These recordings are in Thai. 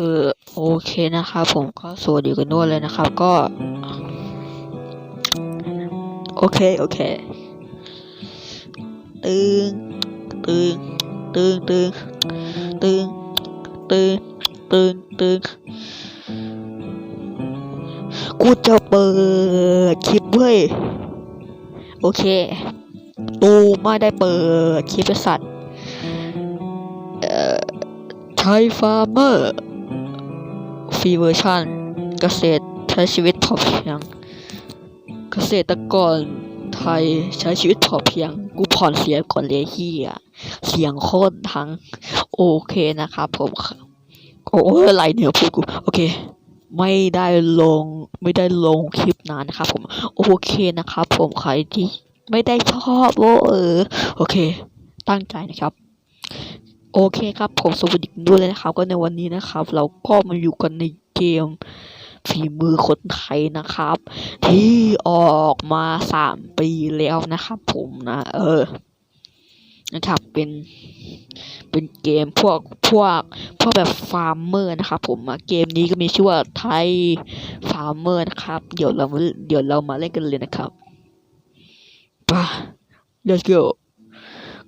เออโอเคนะครับผมก็สวัสดีกันด้วยเลยนะครับ ก็ โอเค โอเค ตึงตึงตึงตึงตึงตึงตึงตึงกูจะเปิดคลิปเว้ย โอเคตูไม่ได้เปิดคลิปสัตว์ เอ่อไทยฟาร์มเมอร์ ฟรีเวอร์ชันเกษตรใช้ชีวิตพอเพียง เกษตรกรไทยใช้ชีวิตพอเพียง กูผ่อนเสียก่อนเลยเฮียเสียงโคตรทั้ง โอเคนะครับผมโอ้ยอะไรเนี่ยพูดกูโอเค ไม่ได้ลงไม่ได้ลงคลิปนานนะครับผมโอเคนะครับผมใครที่ไม่ได้ชอบโอ้เออโอเค ตั้งใจนะครับ โอเคครับผมสวัสดีด้วยเลยนะครับ ก็ในวันนี้นะครับ เราก็มาอยู่กันในเกมฝีมือคนไทยนะครับ ที่ออกมาสามปีแล้วนะครับผมนะ เออ นะครับเป็นเป็นเกมพวกพวกพวกแบบฟาร์มเมอร์นะครับผมเกมนี้ก็มีชื่อว่าไทยฟาร์มเมอร์นะครับ เดี๋ยวเรามาเดี๋ยวเรามาเล่นกันเลยนะครับไป let's go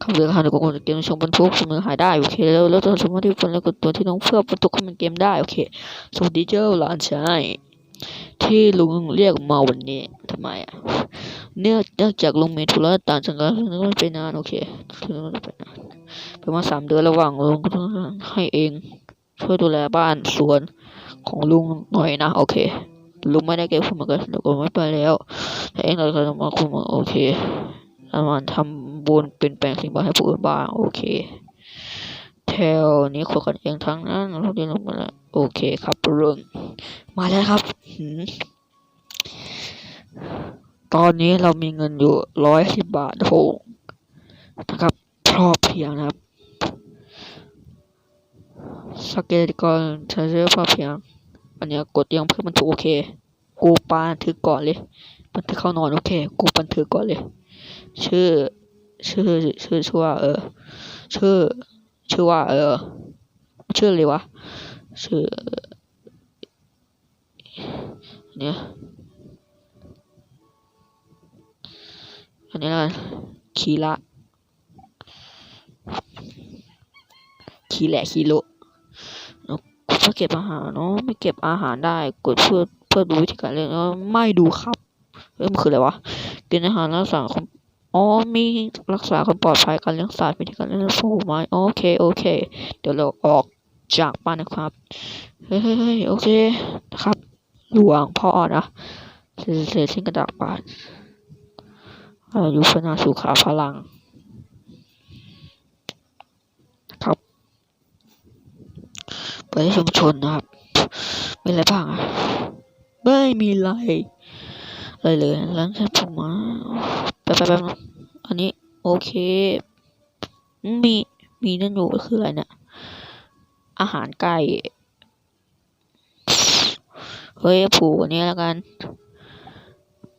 คำเตือนค่ะในกฎเกมชมบรรทุกสมอหายได้โอเคแล้วแล้วตัวสมมติที่คนแล้วก็ตัวที่น้องเพื่อบรรทุกเข้ามาเกมได้โอเคสวัสดีเจ้าหลานชายที่ลุงเรียกมาวันนี้ทำไมอะเนื่องเนื่องจากลุงมีธุระต่างจังหวัดนึกว่าไปนานโอเคนึกว่าไปนานประมาณสามเดือนระหว่างลุงก็ต้องให้เองช่วยดูแลบ้านสวนของลุงหน่อยนะโอเคลุงไม่ได้เก็บคุมก็เดี๋ยวก็ไม่ไปแล้วแต่เองเราจะมาคุมโอเคประมาณทำ บุญเป็นแปลงสิ่งบางให้ผู้อื่นบ้าง โอเคแถวนี้คนกันเองทั้งนั้นเราเรียนลงมาแล้วโอเคครับเรื่องมาแล้วครับตอนนี้เรามีเงินอยู่ร้อยสิบบาทโหนะครับพอเพียงนะครับสเกตกรใช้เรื่อพอเพียงอันนี้กดยังเพื่อมันถูกโอเค กูปานทึกก่อนเลยบันทึกเข้านอนโอเค กูบันทึกก่อนเลย ชื่อ ชื่อชื่อชื่อว่าเออ ชื่อ ชื่อว่า เออ ชื่ออะไรวะ ชื่อ เนี่ย อันนี้ละคีระคีแหละคีโลแล้วกูจะเก็บอาหารเนาะไม่เก็บอาหารได้กดเพื่อเพื่อดูวิธีการเล่นแล้วไม่ดูครับเอ้ยมันคืออะไรวะกินอาหารแล้วสั่งอ๋ อ๋อมีรักษาความปลอดภัยการเลี้ยงสัตว์วิธีการเลี้ยงผู้ไม้โอเคโอเค เดี๋ยวเราออกจากบ้านนะครับเฮ้ยโอเคนะครับหลวงพ่อนะเศษเศษชิ้นกระดาษบาทอายุพนาสุขาพลังครับเปิดให้ชุมชนนะครับมีอะไรบ้างอะไม่มีอะไรอะไรเลยร้านแค่ผมมา ไปไปไปอันนี้ โอเค มีมีนั่นอยู่คืออะไรเนี่ยอาหารไก่เฮ้ยผูกอันนี้แล้วกัน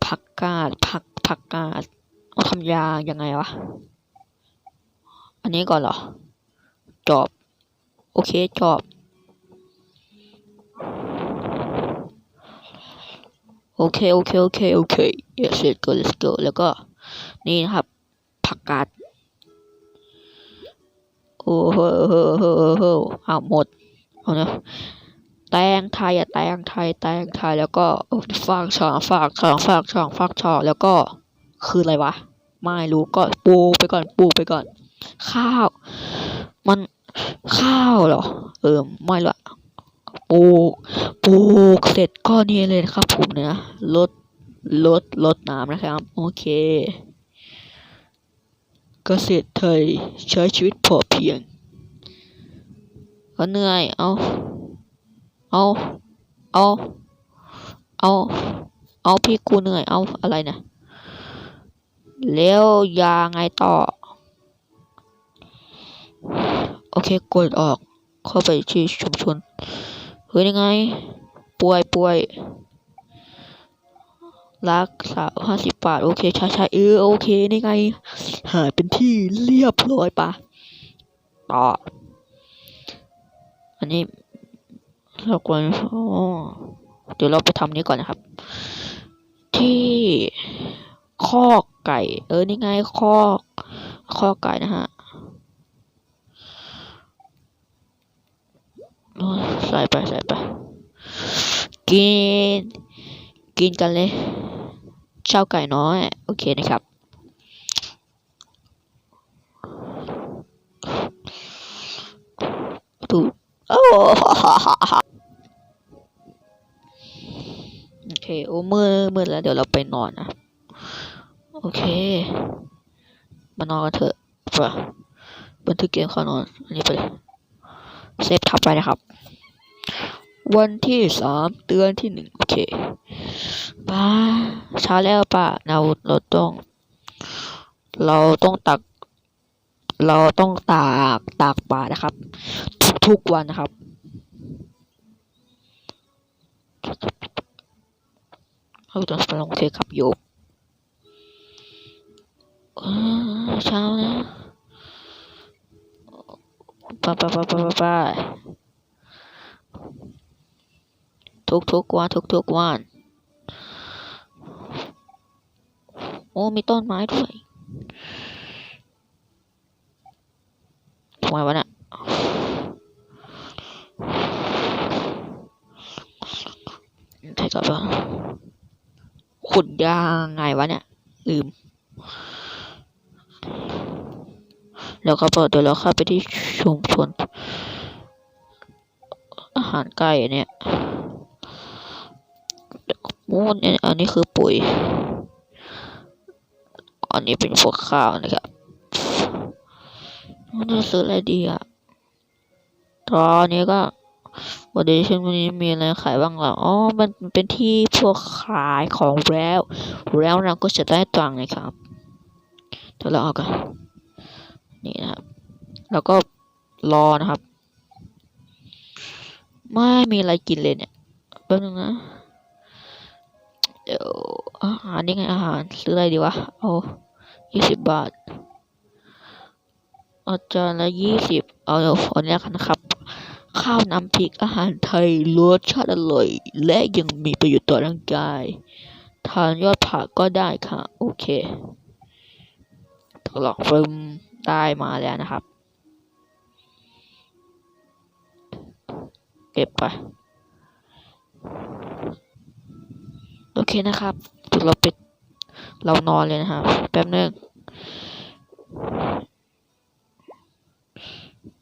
ผักกาดผักผักกาดเอาทำยายังไงวะ อันนี้ก่อนเหรอ จอบ โอเค จอบ โอเค โอเค โอเค โอเค yes let's go let's go แล้วก็ นี่นะครับ ผักกาดโอ้โหโหโหโหอ้าหมดเอาเนาะแตงไทยอะแตงไทยแตงไทยแล้วก็ฝากช่องฝากช่องฝากช่องฝากช่องแล้วก็คืออะไรวะ ไม่รู้ก็ปลูกไปก่อนปลูกไปก่อน ข้าว มันข้าวเหรอ เออไม่ละปลูกปลูกเสร็จก็นี่เลยนะครับผมเนี่ยลด ลดลดน้ำนะครับ โอเค เกษตรไทยใช้ชีวิตพอเพียงก็เหนื่อย เอา เอา เอา เอา เอาพี่กูเหนื่อย เอาอะไรนะ แล้วยาไงต่อ โอเค กดออก เข้าไปที่ชุมชน เฮ้ยยังไง ป่วยป่วย รักษาวห้าสิบบาท โอเคใช่ใช่เออโอเคนี่ไง หายเป็นที่เรียบร้อยปะต่อ อันนี้เราควรอ๋อเดี๋ยวเราไปทำนี้ก่อนนะครับ ที่คอกไก่ เออนี่ไงคอกคอกไก่นะฮะใส่ไปใส่ไปกิน กินกันเลยเช่าไก่น้อย โอเคนะครับดูโอ้โอเค โอ้มืดมืดแล้ว เดี๋ยวเราไปนอนนะ โอเค มานอนกันเถอะป่ะบันทึกเกมเข้านอน อันนี้ไปเซฟทับไปนะครับ วันที่สามเตือนที่หนึ่งโอเคป้าช้าแล้วป่ะเราเราต้อง เราต้องตัก เราต้องตากตากปลานะครับ ทุกๆวันนะครับ เราต้องไปลงเทขับโยกเออเช้านะไปไปไปไปไปไป ทุกทุกๆวันทุกทุกๆวัน โอ้ มีต้นไม้ด้วยทำไมวะเนี่ยใช่กับว่าขุดยังไงวะเนี่ย ลืม แล้วก็เดี๋ยวเราเข้าไปที่ชุมชนอาหารไก่เนี่ย อ้นี่อันนี้คือปุ๋ย อันนี้เป็นพวกข้าวนะครับนจะซื้ออะไรดีอะตอนนี้ก็วันนี้ช่วงนี้มีอะไรขายบ้างล่ะ อ๋อ มันเป็นที่พวกขายของแล้ว แล้วเราก็จะได้ตังค์นะครับเดี๋ยวเราเอากัน นี่นะครับ แล้วก็รอนะครับ ไม่มีอะไรกินเลยเนี่ย แป๊บนึงนะ เดี๋ยวอาหารนี่ไงอาหารซื้ออะไรดีวะ เอายี่สิบบาท เอาจานละยี่สิบเอาเดี๋ยวขออนุญาตนะครับ ข้าวน้ำพริกอาหารไทยรสชาติอร่อย และยังมีประโยชน์ต่อร่างกาย ทานยอดผักก็ได้ค่ะ โอเคตลอกฟิล์มได้มาแล้วนะครับ เก็บไป โอเคนะครับเดี๋ยวเราไปเรานอนเลยนะครับแป๊บนึง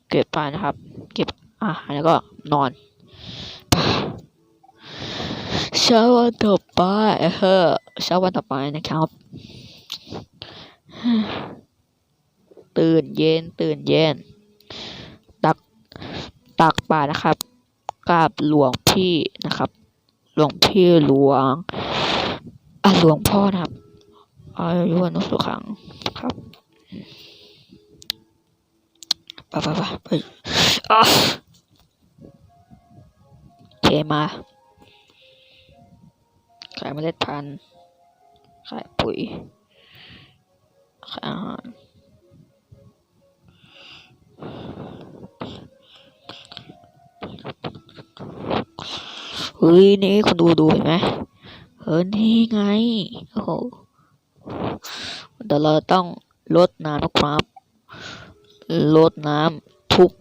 เก็บไปนะครับ เก็บอะแล้วก็นอนเช้าวันต่อไปเฮ้อเช้าวันต่อไปนะครับ ตื่นเย็นตื่นเย็น ตักตักป่านะครับกับหลวงพี่นะครับ หลวงพี่หลวง หลวงพ่อนะครับอายุวันสุขังครับไปไปไปไปอะเทมาขายเมล็ดพันธุ์ขายปุ๋ยขายอาหารเฮ้ยนี่คุณดูดูเห็นไหม เออนี่ไง โอ้โหเดี๋ยวเราต้องลดน้ำนะครับ ลดน้ำทุก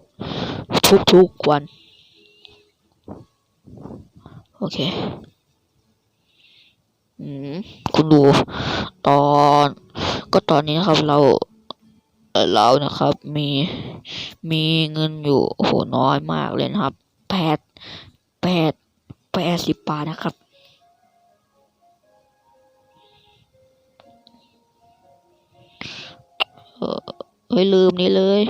ทุกทุกวัน โอเค อืม คุณดู ตอน ก็ตอนนี้นะครับเราเอ่อเรานะครับ มี มีเงินอยู่ โอ้โห น้อยมากเลยนะครับ แปด แปด แปดสิบบาทนะครับ เออเฮ้ยลืมนี่เลย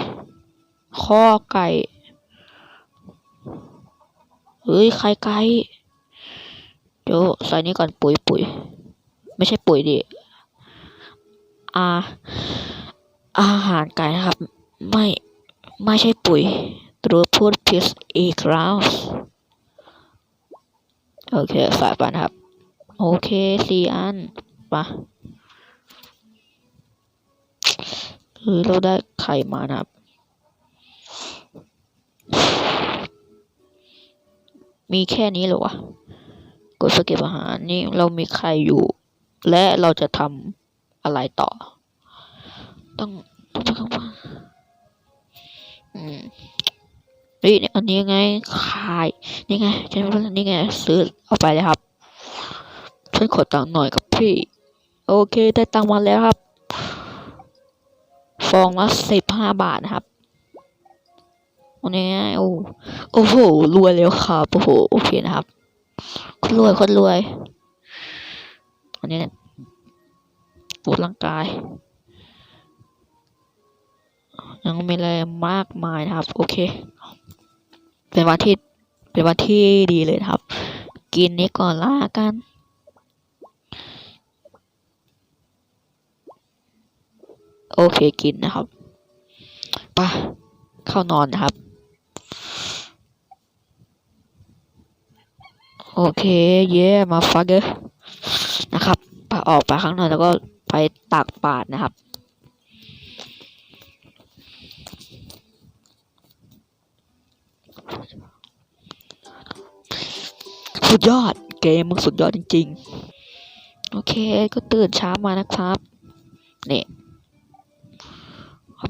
ข้อไก่ เฮ้ยไข่ไก่เดี๋ยวใส่นี่ก่อนปุ๋ยปุ๋ยไม่ใช่ปุ๋ยดิอาอาหารไก่นะครับ ไม่ไม่ใช่ปุ๋ยตัวพูดผิดอีกแล้วโอเคใส่ไปนะครับ โอเคสี่อันไปะเฮ้ยเราได้ไข่มานะครับ มีแค่นี้เหรอวะ กดสเก็บอาหารนี่เรามีใครอยู่ และเราจะทำอะไรต่อ ต้องต้องไปข้างบนอืมเฮ้ยอันนี้ไงขาย นี่ไงฉันรู้แล้วนี่ไงซื้อเอาไปเลยครับฉันขอตังค์หน่อยกับพี่ โอเค ได้ตังค์มาแล้วครับ ฟองละสิบห้าบาทครับอันนี้โอ้โอ้โหรวยแล้วครับโอ้โหโอเคนะครับคนรวยคนรวยอันนี้ปูร่างกาย ยังไม่มีอะไรมากมายนะครับ โอเค เป็นวันที่เป็นวันที่ดีเลยครับ กินนี้ก่อนละกัน โอเคกินนะครับไปเข้านอนนะครับ โอเค เย่มาฟักเกอร์นะครับไปออกไปข้างนอกแล้วก็ไปตักบาตรนะครับสุดยอดเกมมึงสุดยอดจริง ๆ โอเคก็ตื่นเช้ามานะครับ เนี่ย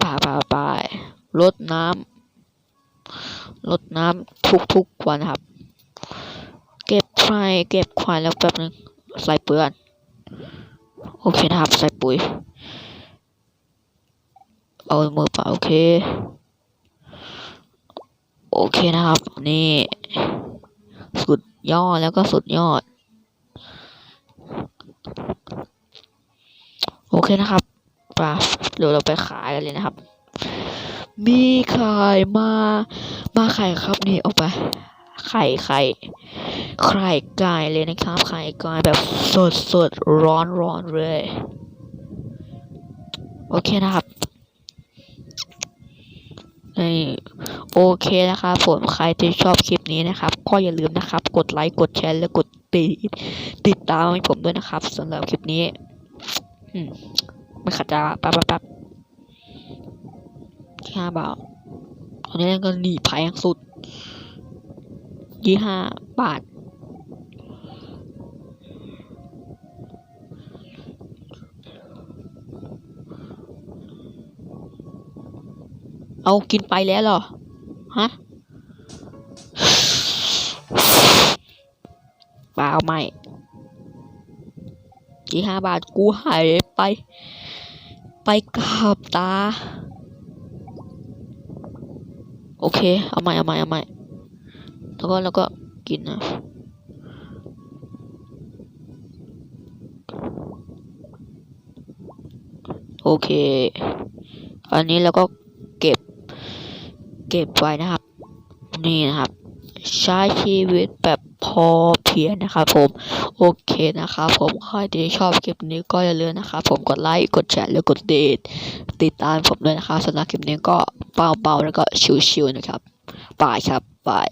ป่าป่าป่ารดน้ำรดน้ำทุกๆวันครับ เก็บไฟเก็บควายแล้วแป๊บนึงใส่เปลือนโอเคนะครับใส่ปุ๋ย เอามือเปล่าโอเค โอเคนะครับ นี่ สุดยอดแล้วก็สุดยอด โอเคนะครับไป เดี๋ยวเราไปขายกันเลยนะครับ มีไข่มา มาไข่ครับนี่เอาไป ไข่ไข่ไข่ไก่เลยนะครับ ไข่ไก่แบบสดสดร้อนร้อนเลย โอเคนะครับนี่โอเคนะครับผมใครที่ชอบคลิปนี้นะครับ ก็อย่าลืมนะครับ กดไลค์กดแชร์และกดติดติดตามให้ผมด้วยนะครับสำหรับคลิปนี้ อืม ไม่ขัดจะแป๊บแป๊บแป๊บแค่ห้าบาทตอนนี้ก็หนีแพงสุดยี่ห้าบาทเอา กินไปแล้วเหรอ ฮะเปล่าไม่ยี่ห้าบาท กูหายไป ไปกับตา โอเค เอาใหม่เอาใหม่เอาใหม่แล้วก็แล้วก็กินนะโอเค อันนี้เราก็เก็บ เก็บไว้นะครับ นี่นะครับ ใช้ชีวิตแบบพอเพียงนะครับผม โอเคนะครับผมใครที่ชอบคลิปนี้ก็อย่าลืมนะครับผมกดไลค์กดแชร์และกดติดติดตามผมด้วยนะครับสำหรับคลิปนี้ก็เบาๆแล้วก็ชิวๆนะครับบายครับบาย